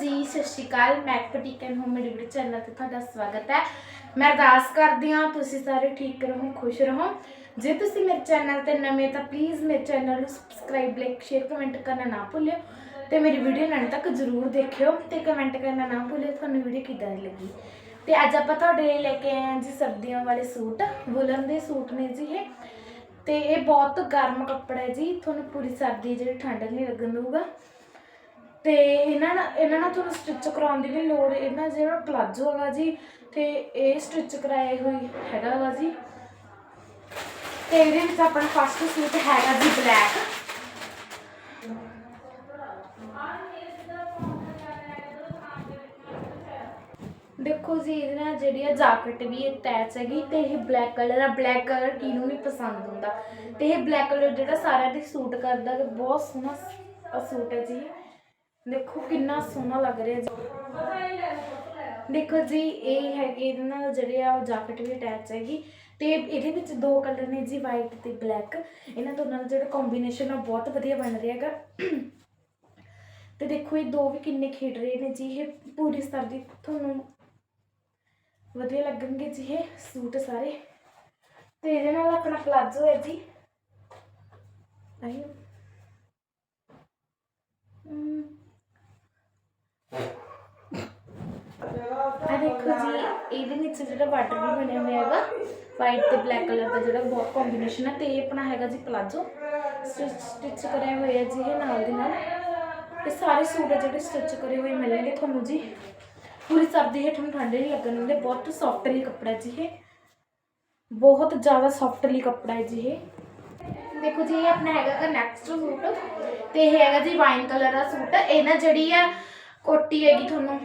ਜੀ, ਸਤਿ ਸ਼੍ਰੀ ਅਕਾਲ। Mac boutique and home delivery channel ਤੇ ਤੁਹਾਡਾ ਸਵਾਗਤ ਹੈ। ਮੈਂ ਅਰਦਾਸ ਕਰਦੀ ਹਾਂ, ਤੁਸੀਂ ਸਾਰੇ ਠੀਕ ਰਹੋ, ਖੁਸ਼ ਰਹੋ। ਜੇ ਤੁਸੀਂ ਮੇਰੇ ਚੈਨਲ ਤੇ ਨਵੇਂ ਤਾਂ ਪਲੀਜ਼ ਮੇਰੇ ਚੈਨਲ ਨੂੰ ਸਬਸਕ੍ਰਾਈਬ ਲਾਈਕ ਸ਼ੇਅਰ ਕਮੈਂਟ ਕਰਨਾ ਨਾ ਭੁੱਲਿਓ ਤੇ ਮੇਰੀ ਵੀਡੀਓ ਨਾਲ ਤੱਕ ਜ਼ਰੂਰ ਦੇਖਿਓ ਤੇ ਕਮੈਂਟ ਕਰਨਾ ਨਾ ਭੁੱਲਿਓ, ਤੁਹਾਨੂੰ ਵੀਡੀਓ ਕਿੱਦਾਂ ਦੀ ਲੱਗੀ? ਤੇ ਅੱਜ ਆਪਾਂ ਤੁਹਾਡੇ ਲਈ ਲੈ ਕੇ ਆਏ ਹਾਂ ਜੀ ਸਰਦੀਆਂ ਵਾਲੇ ਸੂਟ, ਵੁਲਨ ਦੇ ਸੂਟ ਨੇ ਜੀ ਇਹ। ਤੇ ਇਹ ਬਹੁਤ ਗਰਮ ਕੱਪੜਾ ਹੈ ਜੀ, ਤੁਹਾਨੂੰ ਪੂਰੀ ਸਰਦੀ ਜਿਹੜੀ ਠੰਡ ਨਹੀਂ ਲੱਗਣ ਦਊਗਾ। ਤੇ ਇਹਨਾਂ ਨਾਲ ਇਹਨਾਂ ਨਾਲ ਤੁਹਾਨੂੰ ਸਟਿਚ ਕਰਾਉਣ ਦੀ ਵੀ ਲੋੜ, ਇਹਨਾਂ ਜਿਹੜਾ ਪਲਾਜੋ ਹੈਗਾ ਜੀ, ਤੇ ਇਹ ਸਟਿਚ ਕਰਾਏ ਹੋਈ ਹੈਗਾ ਵਾ ਜੀ। ਤੇ ਇਹਦੇ ਵਿੱਚ ਆਪਣਾ ਫਸਟ ਸੂਟ ਹੈਗਾ ਜੀ ਬਲੈਕ ਦੇਖੋ ਜੀ, ਇਹਦੇ ਨਾਲ ਜਿਹੜੀ ਆ ਜਾਕਟ ਵੀ ਅਟੈਚ ਹੈਗੀ, ਤੇ ਇਹ ਬਲੈਕ ਕਲਰ ਆ। ਬਲੈਕ ਕਲਰ ਕਿਹਨੂੰ ਨਹੀਂ ਪਸੰਦ ਹੁੰਦਾ। ਤੇ ਇਹ ਬਲੈਕ ਕਲਰ ਜਿਹੜਾ ਸਾਰਿਆਂ ਦੇ ਸੂਟ ਕਰਦਾ ਬਹੁਤ ਸੋਹਣਾ ਸੂਟ ਹੈ ਜੀ। ਦੇਖੋ ਕਿੰਨਾ ਸੋਹਣਾ ਲੱਗ ਰਿਹਾ ਜੀ ਦੇਖੋ ਜੀ, ਇਹ ਹੈਗੇ ਇਹਦੇ ਨਾਲ ਜਿਹੜੇ ਆ ਉਹ ਜਾਕਟ ਵੀ ਅਟੈਚ ਹੈਗੀ। ਤੇ ਇਹਦੇ ਵਿੱਚ ਦੋ ਕਲਰ ਨੇ ਜੀ ਵਾਈਟ ਤੇ ਬਲੈਕ ਇਹਨਾਂ ਦੋਨਾਂ ਦਾ ਜਿਹੜਾ ਕੰਬੀਨੇਸ਼ਨ ਆ ਬਹੁਤ ਵਧੀਆ ਬਣ ਰਿਹਾ ਹੈਗਾ। ਤੇ ਦੇਖੋ ਇਹ ਦੋ ਵੀ ਕਿੰਨੇ ਖੇਡ ਰਹੇ ਨੇ ਜੀ, ਇਹ ਪੂਰੀ ਸਰਦੀ ਤੁਹਾਨੂੰ ਵਧੀਆ ਲੱਗਣਗੇ ਜੀ ਇਹ ਸੂਟ ਸਾਰੇ। ਤੇ ਇਹਦੇ ਨਾਲ ਆਪਣਾ ਪਲਾਜ਼ੋ ਹੈ ਜੀ। ਆਇਓ ਹਮ। ਆ ਦੇਖੋ ਜੀ ਇਹਦੇ ਵਿੱਚ ਜਿਹੜਾ ਬਾਰਡਰ ਵੀ ਬਣਿਆ ਹੋਇਆ ਹੈਗਾ ਵਾਈਟ ਤੇ ਬਲੈਕ ਕਲਰ ਦਾ ਜਿਹੜਾ ਬਹੁਤ ਕੰਬੀਨੇਸ਼ਨ ਹੈ ਤੇ ਇਹ ਆਪਣਾ ਹੈਗਾ ਜੀ ਪਲਾਜ਼ੋ ਸਟਿਚ ਕਰਿਆ ਹੋਇਆ ਜੀ ਇਹ ਨਾਲ ਦੇ ਨਾਲ ਇਹ ਸਾਰੇ ਸੂਟ ਆ ਜਿਹੜੇ ਸਟਿਚ ਕਰੇ ਹੋਏ ਮਿਲਣਗੇ ਤੁਹਾਨੂੰ ਜੀ ਪੂਰੀ ਸਰਦੀ ਹੇਠ ਨੂੰ ਠੰਡੇ ਨਹੀਂ ਲੱਗਣ ਦਿੰਦੇ ਬਹੁਤ ਸੌਫਟਲੀ ਕੱਪੜਾ ਜੀ ਇਹ ਬਹੁਤ ਜ਼ਿਆਦਾ ਸੌਫਟਲੀ ਕੱਪੜਾ ਹੈ ਜੀ ਇਹ ਦੇਖੋ ਜੀ ਇਹ ਆਪਣਾ ਹੈਗਾ ਨੈਕਸਟ ਸੂਟ ਤੇ ਇਹ ਹੈਗਾ ਜੀ ਵਾਈਨ ਕਲਰ ਦਾ ਸੂਟ ਇਹ ਨਾ ਜਿਹੜੀ ਆ ਕੋਟੀ ਹੈਗੀ ਤੁਹਾਨੂੰ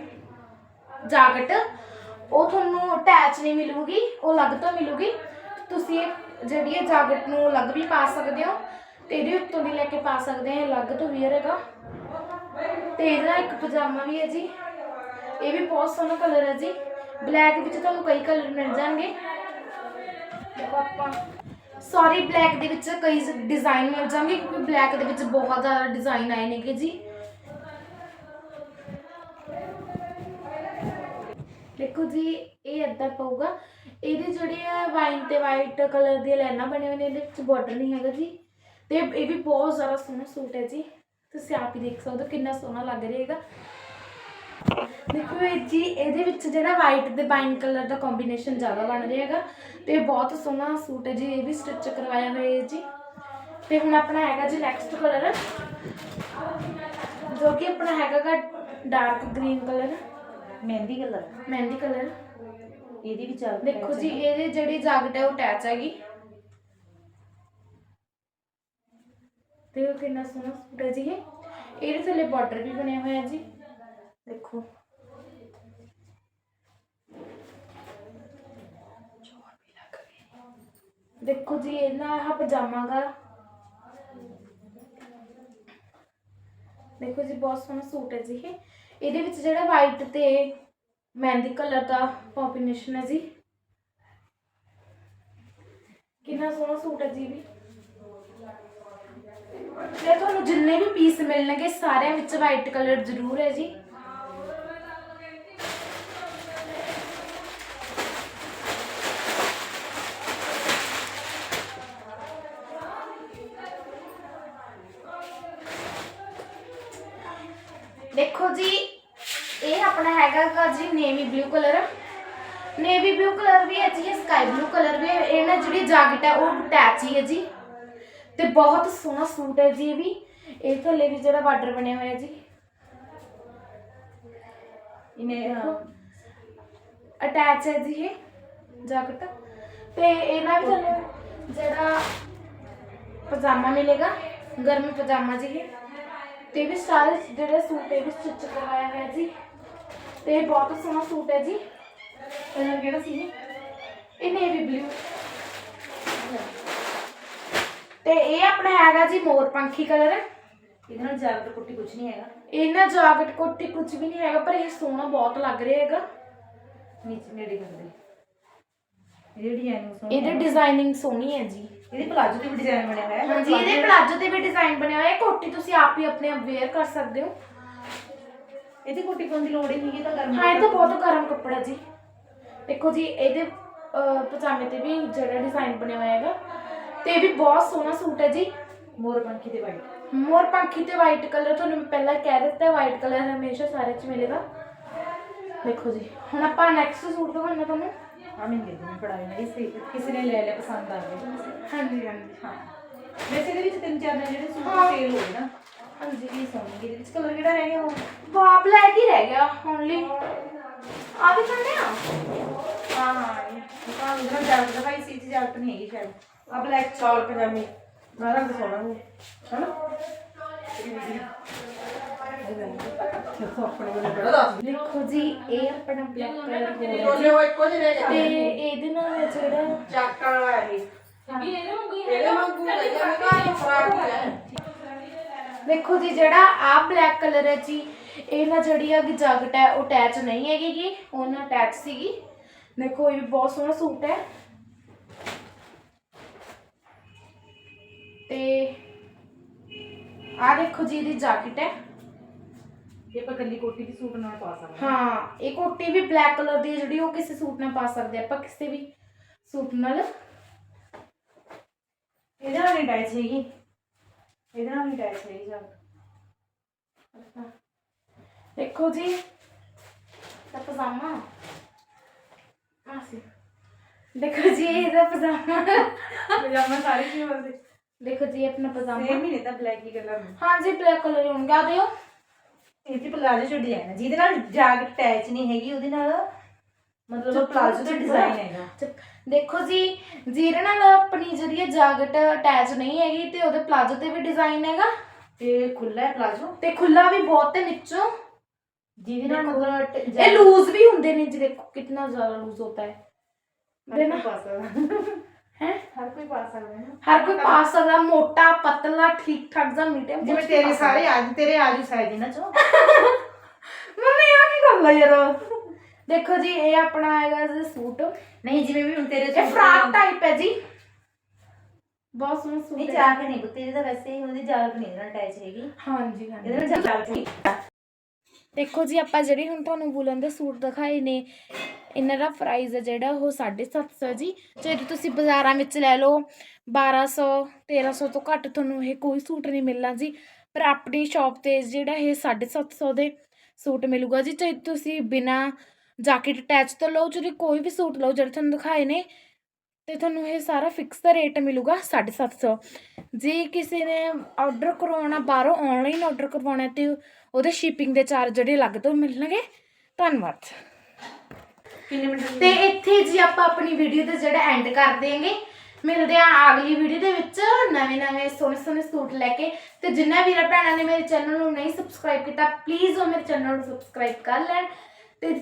ਜਾਕਟ, ਉਹ ਤੁਹਾਨੂੰ ਅਟੈਚ ਨਹੀਂ ਮਿਲੂਗੀ, ਉਹ ਅਲੱਗ ਤੋਂ ਮਿਲੂਗੀ। ਤੁਸੀਂ ਇਹ ਜਿਹੜੀ ਹੈ ਜਾਕਟ ਨੂੰ ਅਲੱਗ ਵੀ ਪਾ ਸਕਦੇ ਹੋ ਤੇ ਇਹਦੇ ਉੱਤੋਂ ਵੀ ਲੈ ਕੇ ਪਾ ਸਕਦੇ ਆ ਅਲੱਗ ਤੋਂ ਵੀਅਰ ਹੈਗਾ। ਤੇ ਇਹਦਾ ਇੱਕ ਪਜਾਮਾ ਵੀ ਹੈ ਜੀ। ਇਹ ਵੀ ਬਹੁਤ ਸੋਹਣਾ ਕਲਰ ਹੈ ਜੀ। ਬਲੈਕ ਵਿੱਚ ਤੁਹਾਨੂੰ ਕਈ ਕਲਰ ਮਿਲ ਜਾਣਗੇ। ਦੇਖੋ ਆਪਾਂ। ਸੌਰੀ ਬਲੈਕ ਦੇ ਵਿੱਚ ਕਈ ਡਿਜ਼ਾਈਨ ਮਿਲ ਜਾਣਗੇ ਕਿਉਂਕਿ ਬਲੈਕ ਦੇ ਵਿੱਚ ਬਹੁਤ ਜ਼ਿਆਦਾ ਡਿਜ਼ਾਈਨ ਆਏ ਨੇਗੇ ਜੀ। ਦੇਖੋ ਜੀ, ਇਹ ਏਦਾਂ ਪਊਗਾ। ਇਹਦੇ ਜਿਹੜੇ ਆ ਵਾਈਨ ਤੇ ਵਾਈਟ ਕਲਰ ਦੀਆਂ ਲਾਈਨਾਂ ਬਣੀਆਂ ਹੋਈਆਂ ਨੇ, ਇਹਦੇ ਵਿੱਚ ਬਾਰਡਰ ਨਹੀਂ ਹੈਗਾ ਜੀ। ਤੇ ਇਹ ਵੀ ਬਹੁਤ ਜ਼ਿਆਦਾ ਸੋਹਣਾ ਸੂਟ ਹੈ ਜੀ। ਤੁਸੀਂ ਆਪ ਹੀ ਦੇਖ ਸਕਦੇ ਹੋ ਕਿੰਨਾ ਸੋਹਣਾ ਲੱਗ ਰਿਹਾ ਹੈਗਾ। ਦੇਖੋ ਇਹ ਜੀ, ਇਹਦੇ ਵਿੱਚ ਜਿਹੜਾ ਵਾਈਟ ਤੇ ਵਾਈਨ ਕਲਰ ਦਾ ਕੰਬੀਨੇਸ਼ਨ ਜ਼ਿਆਦਾ ਬਣ ਰਿਹਾ ਹੈਗਾ। ਤੇ ਬਹੁਤ ਸੋਹਣਾ ਸੂਟ ਹੈ ਜੀ, ਇਹ ਵੀ ਸਟਿਚ ਕਰਵਾਇਆ ਹੋਇਆ ਹੈ ਜੀ। ਤੇ ਹੁਣ ਆਪਣਾ ਹੈਗਾ ਜੀ ਨੈਕਸਟ ਕਲਰ ਜੋ ਕਿ ਆਪਣਾ ਹੈਗਾ dark green colour mehndi colour mehndi colour ਇਹਦੀ ਵੀ ਚੱਲ ਦੇਖੋ ਜੀ ਇਹਦੇ ਜਿਹੜੀ ਜਾਕਟ ਹੈ ਉਹ ਅਟੈਚ ਹੈਗੀ। ਤੇ ਉਹ ਕਿੰਨਾ ਸੋਹਣਾ ਸੂਟ ਹੈ ਜੀ ਇਹ। ਇਹਦੇ ਥੱਲੇ ਬਾਰਡਰ ਵੀ ਬਣਿਆ ਹੋਇਆ ਜੀ। ਦੇਖੋ। ਦੇਖੋ ਜੀ ਇਹਨਾਂ ਆਹ ਪਜਾਮਾ ਦਾ ਦੇਖੋ ਜੀ ਬਹੁਤ ਸੋਹਣਾ ਸੂਟ ਹੈ ਜੀ ਇਹ। ਇਹਦੇ ਵਿੱਚ ਜਿਹੜਾ ਵਾਈਟ ਤੇ ਮਹਿੰਦੀ ਕਲਰ ਦਾ ਕੰਬੀਨੇਸ਼ਨ ਹੈ ਜੀ। ਕਿੰਨਾ ਸੋਹਣਾ ਸੂਟ ਹੈ ਜੀ ਵੀ। ਤੇ ਤੁਹਾਨੂੰ ਜਿੰਨੇ ਵੀ ਪੀਸ ਮਿਲਣਗੇ, ਸਾਰਿਆਂ ਵਿੱਚ ਵਾਈਟ ਕਲਰ ਜ਼ਰੂਰ ਹੈ ਜੀ। ਦੇਖੋ ਜੀ ਇਹ ਆਪਣਾ ਹੈਗਾ ਗਾ ਜੀ navy blue colour navy blue colour ਵੀ ਹੈ ਜੀ ਸਕਾਈ ਬਲੂ ਕਲਰ ਵੀ ਹੈ ਇਹ ਨਾ ਜਿਹੜੀ ਜਾਕਟ ਹੈ ਉਹ ਅਟੈਚ ਹੀ ਹੈ ਜੀ ਤੇ ਬਹੁਤ ਸੋਹਣਾ ਸੂਟ ਹੈ ਜੀ ਇਹ ਵੀ ਇਹ ਥੱਲੇ ਵੀ ਜਿਹੜਾ ਬਾਰਡਰ ਬਣਿਆ ਹੋਇਆ ਜੀ ਇਹਨੇ ਹਾਂ, ਅਟੈਚ ਹੈ ਜੀ ਇਹ ਜਾਕਟ ਤੇ ਇਹਨਾਂ ਵੀ ਤੁਹਾਨੂੰ ਜਿਹੜਾ ਪਜਾਮਾ ਮਿਲੇਗਾ ਗਰਮ ਪਜਾਮਾ ਜੀ ਇਹ ਤੇ ਵੀ ਸਾਰੇ ਜਿਹੜੇ ਸੂਟ ਇਹ ਵੀ ਸਟਿਚ ਕਰਵਾਇਆ ਹੋਇਆ ਜੀ। ਤੇ ਇਹ ਬਹੁਤ ਸੋਹਣਾ ਸੂਟ ਹੈ ਜੀ। ਕਲਰ ਕਿਹੜਾ ਸੀ ਇਹ? ਇਹ ਨੇਵੀ ਬਲੂ ਤੇ ਇਹ ਆਪਣਾ ਹੈਗਾ ਜੀ ਮੋਰ ਪੰਖੀ ਕਲਰ ਇਹਦੇ ਨਾਲ ਜਾਗਰ ਕੁੱਟੀ ਕੁਝ ਨਹੀਂ ਹੈਗਾ। ਇਹਨਾਂ ਜਾਕਟ ਕੋਟੀ ਕੁਝ ਵੀ ਨਹੀਂ ਹੈਗਾ ਪਰ ਇਹ ਸੋਹਣਾ ਬਹੁਤ ਲੱਗ ਰਿਹਾ ਹੈਗਾ। ਨੀਚੇ ਨੇੜੇ ਕਰਦੇ ਇਹਦੀ ਡਿਜ਼ਾਈਨ ਸੋਹਣੀ ਇਹਦੇ। ਡਿਜ਼ਾਈਨਿੰਗ ਸੋਹਣੀ ਹੈ ਜੀ। ਇਹਦੇ ਪਲਾਜੋ ਤੇ ਵੀ ਡਿਜ਼ਾਈਨ ਬਣਿਆ ਹੋਇਆ ਹੈ। ਹਾਂਜੀ ਇਹਦੇ ਪਲਾਜੋ ਤੇ ਵੀ ਡਿਜ਼ਾਈਨ ਬਣਿਆ ਹੋਇਆ ਹੈ। ਕੋਟੀ ਤੁਸੀਂ ਆਪ ਹੀ ਆਪਣੇ ਆਪ ਵੇਅਰ ਕਰ ਸਕਦੇ ਹੋ। ਇਹਦੀ ਕੋਟੀ ਪਾਉਣ ਦੀ ਲੋੜ ਹੀ ਨਹੀਂ ਹੈਗੀ ਤਾਂ ਗਰਮ ਹਾਂ ਇਹ ਤਾਂ ਬਹੁਤ ਗਰਮ ਕੱਪੜਾ ਜੀ। ਦੇਖੋ ਜੀ ਇਹਦੇ ਅਹ, ਪਜਾਮੇ ਤੇ ਵੀ ਜਿਹੜਾ ਡਿਜ਼ਾਈਨ ਬਣਿਆ ਹੋਇਆ ਹੈਗਾ। ਤੇ ਇਹ ਵੀ ਬਹੁਤ ਸੋਹਣਾ ਸੂਟ ਹੈ ਜੀ। ਮੋਰ ਪੰਖੀ ਦੇ ਵਾਈਟ ਮੋਰ ਪੰਖੀ ਤੇ ਵਾਈਟ ਕਲਰ ਤੁਹਾਨੂੰ ਮੈਂ ਪਹਿਲਾਂ ਕਹਿ ਦਿੱਤਾ ਵਾਈਟ ਕਲਰ ਹਮੇਸ਼ਾ ਸਾਰੇ ਚ ਮਿਲੇਗਾ। ਦੇਖੋ ਜੀ ਹੁਣ ਆਪਾਂ ਨੈਕਸਟ ਸੂਟ ਦਿਖਾਉਣਾ ਤੁਹਾਨੂੰ। ਆ ਮੈਂ ਦੇ ਦੂੰ ਪੜਾਈ ਨਹੀਂ ਸੀ ਕਿਸੇ ਨੇ ਲੈ ਲਿਆ ਪਸੰਦ ਆ ਗਿਆ ਹਾਂਜੀ ਹਾਂਜੀ। ਹਾਂ। ਵੈਸੇ ਇਹਦੇ ਵਿੱਚ ਤਿੰਨ ਚਾਰ ਨੇ ਜਿਹੜੇ ਸੂਟ ਹਾਂ। ਸੇਲ ਹੋਏ ਨਾ। ਹਾਂਜੀ ਇਹ ਸੋਹਣੇ ਇਹਦੇ ਵਿੱਚ ਕਲਰ ਕਿਹੜਾ ਰਹਿ ਗਿਆ ਉਹ ਵਾ ਬਲੈਕ ਹੀ ਰਹਿ ਗਿਆ ਓਨਲੀ ਆ ਵੀ ਕਰਨੇ ਆ ਹਾਂ ਹਾਂ ਇਹ ਤਾਂ ਜਾਲ ਦਾ ਭਾਈ ਸੀ ਜਾਲਤ ਨਹੀਂ ਹੈਗੀ ਸ਼ਾਇਦ। ਆ ਬਲੈਕ ਚੌਲ ਪਜਾਮੀ। ਨਾ ਰੰਗ ਸੋਹਣਾ ਹੈ ਹਨਾ? ਦੇਖੋ ਜੀ ਇਹ ਆਪਣਾ ਬਲੈਕ ਕਲਰ ਹੋ। ਰਿਹਾ ਜੀ। ਤੇ ਇਹਦੇ ਨਾਲ ਜਿਹੜਾ ਦੇਖੋ ਜੀ ਜਿਹੜਾ ਆ ਬਲੈਕ ਕਲਰ ਹੈ ਜੀ ਇਹ ਨਾ ਜਿਹੜੀ ਆ ਜੈਕਟ ਹੈ ਉਹ ਅਟੈਚ ਨਹੀਂ ਹੈਗੀ ਗੀ ਉਹ ਨਾ ਅਟੈਚ ਸੀਗੀ। ਦੇਖੋ ਇਹ ਵੀ ਬਹੁਤ ਸੋਹਣਾ ਸੂਟ ਹੈ। ਤੇ ਆ ਦੇਖੋ ਜੀ ਇਹਦੀ ਜੈਕਟ ਹੈ। ਇਹ ਆਪਾਂ ਕੱਲੀ ਕੋਟੀ ਦੀ ਸੂਟ ਨਾਲ ਪਾ ਸਕਦੇ ਹਾਂ। ਇਹ ਕੋਟੀ ਵੀ ਬਲੈਕ ਕਲਰ ਦੀ ਹੈ ਜਿਹੜੀ ਉਹ ਕਿਸੇ ਸੂਟ ਨਾਲ ਪਾ ਸਕਦੇ ਆਪਾਂ ਕਿਸੇ ਵੀ ਸੂਟ ਨਾਲ। ਇਹਦੇ ਨਾਲ ਨਹੀਂ ਅਟੈਚ ਹੈਗੀ ਇਹਦੇ ਨਾਲ ਨਹੀਂ ਅਟੈਚ ਹੈਗੀ ਜਾਲ ਦੇਖੋ ਜੀ ਤਾਂ ਪਜਾਮਾ। ਆ ਸੀ। ਦੇਖੋ ਜੀ ਇਹਦਾ ਪਜਾਮਾ। ਪਜਾਮਾ ਸਾਰੇ ਕੀ ਬੋਲਦੇ ਦੇਖੋ ਜੀ ਇਹ ਆਪਣਾ ਪਜਾਮਾ। ਸੇਮ ਹੀ ਨਹੀਂ ਤਾਂ ਬਲੈਕ ਹੀ ਕਲਰ ਹਾਂ ਜੀ ਬਲੈਕ ਕਲਰ ਹੋਣਗਾ। ਦਿਓ। ਇਹ ਤੇ ਪਲਾਜ਼ੋ ਚ ਡਿਜ਼ਾਈਨ ਹੈ ਜਿਹਦੇ ਨਾਲ ਜਾਕਟ ਅਟੈਚ ਨਹੀਂ ਹੈਗੀ ਉਹਦੇ ਨਾਲ ਮਤਲਬ ਪਲਾਜ਼ੋ ਦਾ ਡਿਜ਼ਾਈਨ ਹੈਗਾ। ਦੇਖੋ ਜੀ ਜਿਹਦੇ ਨਾਲ ਆਪਣੀ ਜਿਹੜੀ ਜਾਗਟ ਅਟੈਚ ਨਹੀਂ ਹੈਗੀ ਤੇ ਉਹਦੇ ਪਲਾਜੋ ਤੇ ਵੀ ਡਿਜ਼ਾਈਨ ਹੈਗਾ। ਤੇ ਖੁੱਲਾ ਹੈ ਪਲਾਜ਼ੋ? ਤੇ ਖੁੱਲਾ ਵੀ ਬਹੁਤ ਹੈ ਨੀਚੋਂ। ਜਿਹਦੇ ਨਾਲ ਮਤਲਬ ਇਹ ਲੂਜ਼ ਵੀ ਹੁੰਦੇ ਨੇ ਜੀ ਦੇਖੋ ਕਿੰਨਾ ਜ਼ਿਆਦਾ ਲੂਜ਼ ਹੋਤਾ ਹੈ। ਹਰ ਕੋਈ ਪਾ ਸਕਦਾ ਹੈ? ਹਰ ਕੋਈ ਪਾ ਸਕਦਾ ਹੈ ਨਾ। ਹਰ ਕੋਈ ਪਾ ਸਕਦਾ ਮੋਟਾ ਪਤਲਾ ਠੀਕ ਠਾਕ ਜਾਂ ਮੀਡੀਅਮ ਜਿਵੇਂ ਤੇਰੇ ਸਾਰੇ ਅੱਜ ਤੇਰੇ ਆਜੂ ਸਾਈਜ਼ ਇਹਨਾਂ ਚੋਂ। ਮੰਮੀ ਆ ਕੀ ਕਰ ਲਈ ਯਾਰ? ਦੇਖੋ ਜੀ ਇਹ ਆਪਣਾ ਹੈਗਾ ਜੀ ਸੂਟ। ਨਹੀਂ ਜਿਵੇਂ ਵੀ ਹੁਣ ਤੇਰੇ ਇਹ ਫਰਾਕ ਟਾਈਪ ਹੈ ਜੀ। ਬਹੁਤ ਸੋਹਣਾ ਸੂਟ ਨਹੀਂ ਜਾ ਕੇ ਨਹੀਂ ਪੁੱਤੇ ਇਹਦਾ ਵੈਸੇ ਹੀ ਉਹਦੀ ਜਾਕਟ ਨਹੀਂ ਨਾਲ ਅਟੈਚ ਹੈਗੀ। ਹਾਂਜੀ ਹਾਂਜੀ। ਇਹਦੇ ਨਾਲ ਜਾਕਟ ਨਹੀਂ ਦੇਖੋ ਜੀ ਆਪਾਂ ਜਿਹੜੀ ਹੁਣ ਤੁਹਾਨੂੰ ਵੂਲਨ ਦੇ ਸੂਟ ਦਿਖਾਏ ਨੇ ਇਹਨਾਂ ਦਾ ਪ੍ਰਾਈਸ ਹੈ ਜਿਹੜਾ ਉਹ 750 ਜੀ। ਜੇ ਤੁਸੀਂ ਬਾਜ਼ਾਰਾਂ ਵਿੱਚ ਲੈ ਲਓ 1200 1300 ਤੋਂ ਘੱਟ ਤੁਹਾਨੂੰ ਇਹ ਕੋਈ ਸੂਟ ਨਹੀਂ ਮਿਲਣਾ ਜੀ। ਪਰ ਆਪਣੀ ਸ਼ਾਪ ਤੇ ਜਿਹੜਾ ਇਹ 750 ਦੇ ਸੂਟ ਮਿਲੂਗਾ ਜੀ। ਚਾਹੇ ਤੁਸੀਂ ਬਿਨਾ ਜਾਕਟ ਅਟੈਚ ਤੋਂ ਲਓ ਜਿਹੜੀ ਕੋਈ ਵੀ ਸੂਟ ਲਓ, ਜਿਹੜੇ ਤੁਹਾਨੂੰ ਦਿਖਾਏ ਨੇ, ਤੇ ਤੁਹਾਨੂੰ ਇਹ ਸਾਰਾ ਫਿਕਸ ਦਾ ਰੇਟ ਮਿਲੂਗਾ 750 ਜੇ ਕਿਸੇ ਨੇ ਆਰਡਰ ਕਰਵਾਉਣਾ, ਬਾਹਰੋਂ ਆਨਲਾਈਨ ਆਰਡਰ ਕਰਵਾਉਣਾ ਤੇ ਉਹਦੇ ਸ਼ਿਪਿੰਗ ਦੇ ਚਾਰਜ ਜਿਹੜੇ ਅਲੱਗ ਤੋਂ ਮਿਲਣਗੇ। ਧੰਨਵਾਦ। ਕਿੰਨੇ ਮਿੰਟ ਤੇ ਇੱਥੇ ਜੀ ਆਪਾਂ ਆਪਣੀ ਵੀਡੀਓ ਤੇ ਜਿਹੜਾ ਐਂਡ ਕਰ ਦੇਂਗੇ ਮਿਲਦੇ ਆ ਅਗਲੀ ਵੀਡੀਓ ਦੇ ਵਿੱਚ ਨਵੇਂ ਨਵੇਂ ਸੋਹਣੇ ਸੋਹਣੇ ਸੂਟ ਲੈ ਕੇ। ਤੇ ਜਿੰਨਾ ਵੀਰਾਂ ਭੈਣਾਂ ਨੇ ਮੇਰੇ ਚੈਨਲ ਨੂੰ ਨਹੀਂ ਸਬਸਕ੍ਰਾਈਬ ਕੀਤਾ ਪਲੀਜ਼ ਉਹ ਮੇਰੇ ਚੈਨਲ ਨੂੰ ਸਬਸਕ੍ਰਾਈਬ ਕਰ ਲੈਣ। ਤੇ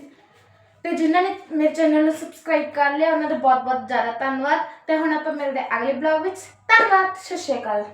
ਤੇ ਜਿਨ੍ਹਾਂ ਨੇ ਮੇਰੇ ਚੈਨਲ ਨੂੰ ਸਬਸਕ੍ਰਾਈਬ ਕਰ ਲਿਆ ਉਹਨਾਂ ਦਾ ਬਹੁਤ ਬਹੁਤ ਜ਼ਿਆਦਾ ਧੰਨਵਾਦ। ਤੇ ਹੁਣ ਆਪਾਂ ਮਿਲਦੇ ਅਗਲੇ ਬਲੌਗ ਵਿੱਚ। ਧੰਨਵਾਦ ਸਤਿ ਸ਼੍ਰੀ ਅਕਾਲ।